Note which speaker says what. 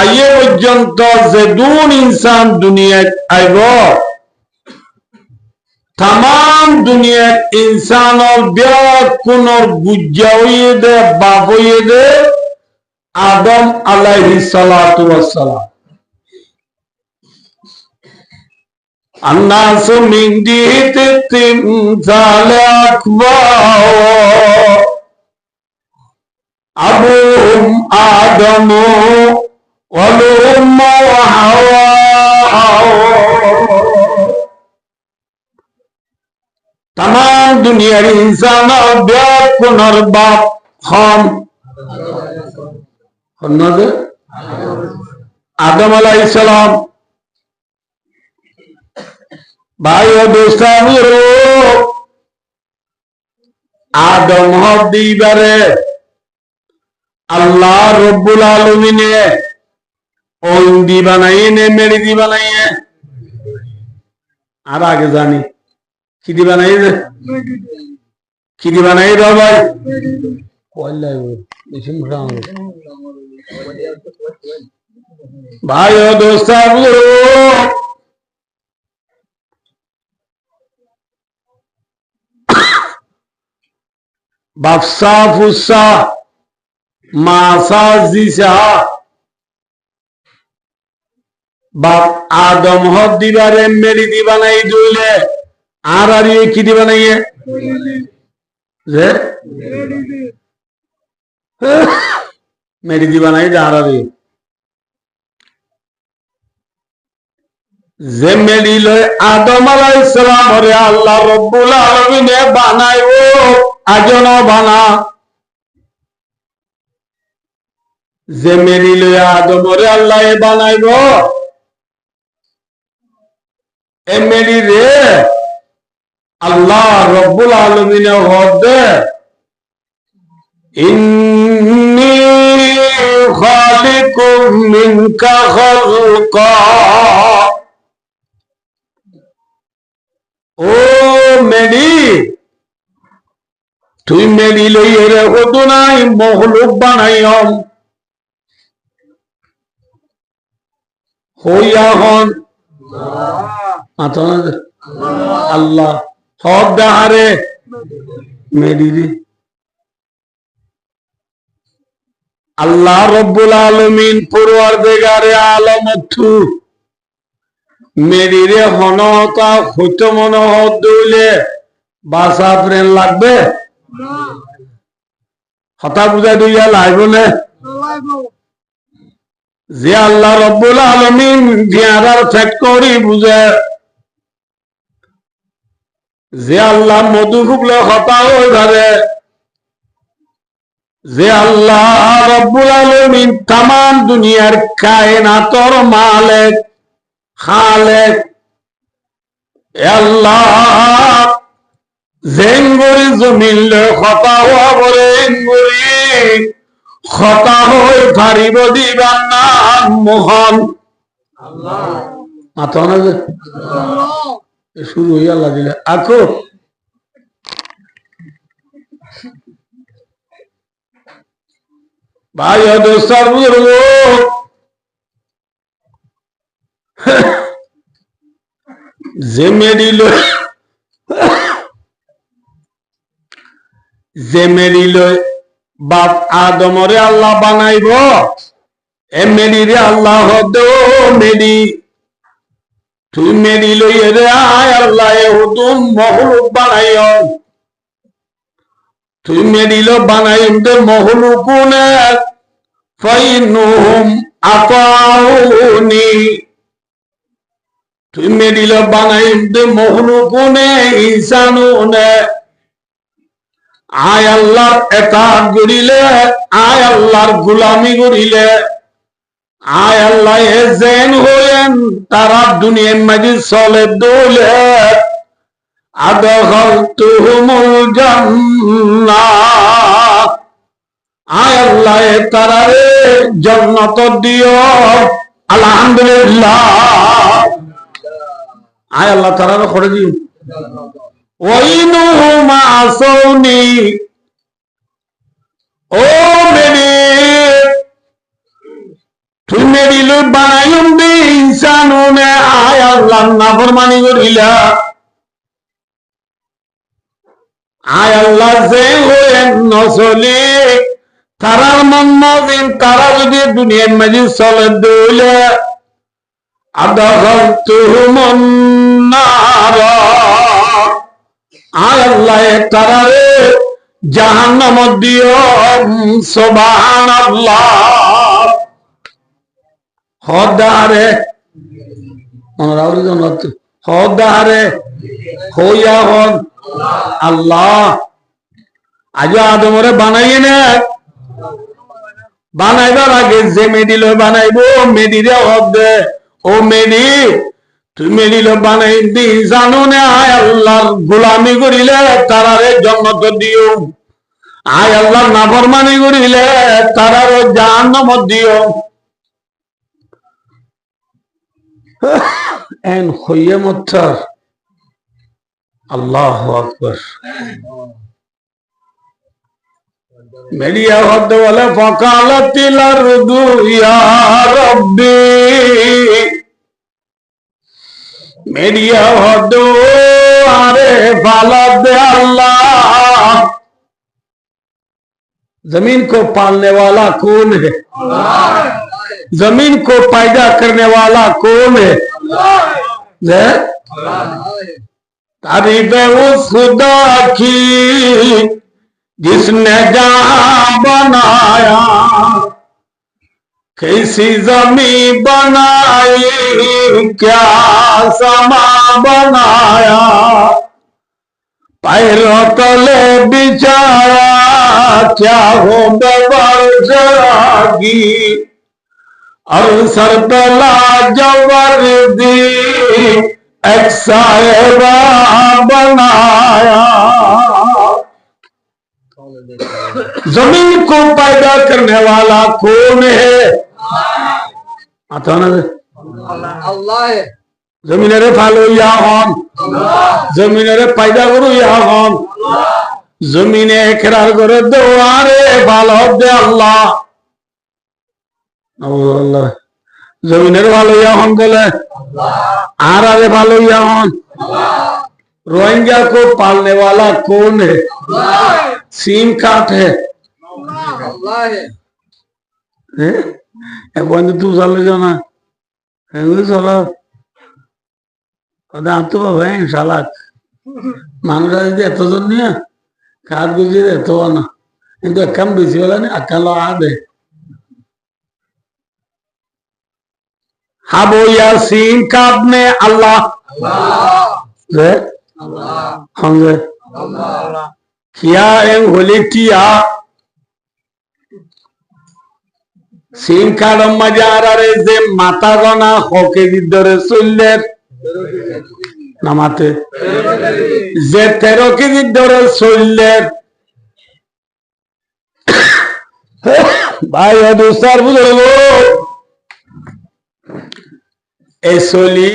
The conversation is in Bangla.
Speaker 1: আইয়ে পর্যন্ত যে দুন ইনসান দুনিয়ায় আইব তাম দুনিয়ার ইনসানর বিরাট কোন বুঝা হইয়ে দে বাপ হইয়ে দে আদম আলাইহি সালাতু ওয়াসসালাম الناس من جهة التمثال أكبر أبوهم آدم والأم وحواء تمام دنیا انسان بیا کنر باپ خام خنده আদম আলাই সালাম ভাই ও দোস্তানি আদম হদ্দিবারে আল্লাহ রব্বুল আলমিনে ওন্দি বানাইয়ে নে মেরি দি বানাইয়ে। আর আগে জানি। কি দি বানাই রে কি দি বানাই রে ভাই? ভাই, ও দোস্তামিরো বাফসা ফুসা মাসা জিসা বাপ আদম হদ দিবারে, মেরি দিবানাই দুইলে। আর আর কি দিবানাইয়ে? যে? মেরি দিবানাই আর আর ইয়ে যে মেরি লয় আদম আলাইহিস সালাম রে আল্লাহ রব্বুল আলামিনে বানাইবো আজন বানা। যে মেরি লইয়া আদমরে আল্লাহ বানাইব এ মেরি রে, আল্লাহ রব্বুল আলমিনে হদ ইন্নি খালিকুম মিনকা খালকা। ও মেরি, তুই মেরি লই রে হতো নাই, মহলুক বানাইম হইয়া হন। আল্লাহ সব দেহারে মেরি রে আল্লাহ রব্বুল আলমিন পড়ুয়ার বেগারে আলমথু মেরি রে হনতা হইতে মনে দইলে বাসা প্রেম লাগবে? হতা বুঝাই দইয়া লাইব নে? যে আল্লাহ রব্বুল আলমিন দিয়ারার ফ্যাক্টরি বুঝে যে আল্লাহ মধু ফুকলে হতা হয়ে ধরে যে আল্লাহ রব্বুল আলমিন তাম দুনিয়ার কায়নাতর মালেক খালেক। আল্লাহ জেঙ্গুরি জমিল খতা হওয়া বলে এঙ্গুরি খতা হই ফারিব দিবার নাম মোহন। মাথা না যে? এ শুরু হইয়া লাগিলে। আকো ভাই দোস্তার যে মেডিল যে মেরিল বাপ আদমরে আল্লাহ বানাইব, এ মেরিরে আল্লাহ দো মেরি তুই মেরি লই রে আয় আল্লাহ হুতুম মহলুক বানাইও। তুই মেরিল বানাইম দে মহলুকুনে, ফাইনুহুম আতাউনি। তুই মেরিল বানাইম দে মহলুকুনে, ইনসানুনে। আয় আল্লাহর একাত গড়িলে, আয় আল্লাহর গুলামি গড়িলে। আয় আল্লাহ, এ জেন হইয়েন তারা দুনিয়ার মাঝে চলে দোলে আদখল তুহুমুল জান্নাহ আয় আল্লাহ এ তারা রে জন্নত দিও আলহামদুলিল্লাহ আয় আল্লাহ তারা করে দিও وإنهم عصوني ও মেরি তুই মেরিল বানাইম ইনসানুনে আয় আল্লাহ নাফরমানি করিলা। আয় আল্লাহ যে হয়ে নচলে তারার মন মজিন, তারা যদি দুনিয়ার মাঝে চলে দইলে আদল তুহুমন আয় আল্লাহ আল্লাহ হদারে হইয়া হন। আল্লাহ, আজ আদমরে বানাইয়ে না। বানাইবার আগে যে মেডিল বানাইবো, মেডিরে হদে ও মেডি, তুই মেডিল বানাই দি জানো না আয় আল্লাহর গোলামি করিলে, তারারে জন্নত দিও। আয় আল্লাহর নাফরমানি করিলে, তারারে জাহান্নাম দিও। این خویے متر اللہ اکبر میری عہد والا فقالت الارض یا ربی میری عہد آرے فالد اللہ زمین کو پالنے والا کون ہے اللہ ज़मीन को पैदा करने वाला कौन है? तारीफ़ खुदा की जिसने जहाँ बनाया। कैसी जमी बनाई? क्या समा बनाया? पैरों तले बिछाया। क्या हो बर्गी और सर तला जबरदी एक साहेबा बनाया जमीन को पैदा करने वाला कौन है आता ना
Speaker 2: আল্লাহ
Speaker 1: জমিনের ফালো ইয়া হন জমিনের পায়দা করু ইয়া হন জমিনে একরার করে দোয়ারে ভালো দে আল্লাহ আল্লাহ জমিনের ভালো ইয়া হন বলে আর আরে ভালো ইয়া হন रोहिंग्या को पालने वाला कौन है सीम काट है
Speaker 2: আল্লাহ
Speaker 1: हैं? এক বন্ধু তু চলে যাও না এগুলো চলো ওদের আনতে পাবো হ্যাঁ শালাক মানুষরা যদি এতজন নিয়ে কাঠ বুঝিয়ে এত না কিন্তু একখান বেশি হলে না একখান আদে হাবো ইয়াসিন মে আল্লাহ। কিয়া এং যে গনা হকে চললেন। নামাতে যে তেরো কেজি ধরে চললেন। ভাই অদুস্তার বুঝলো এই চলি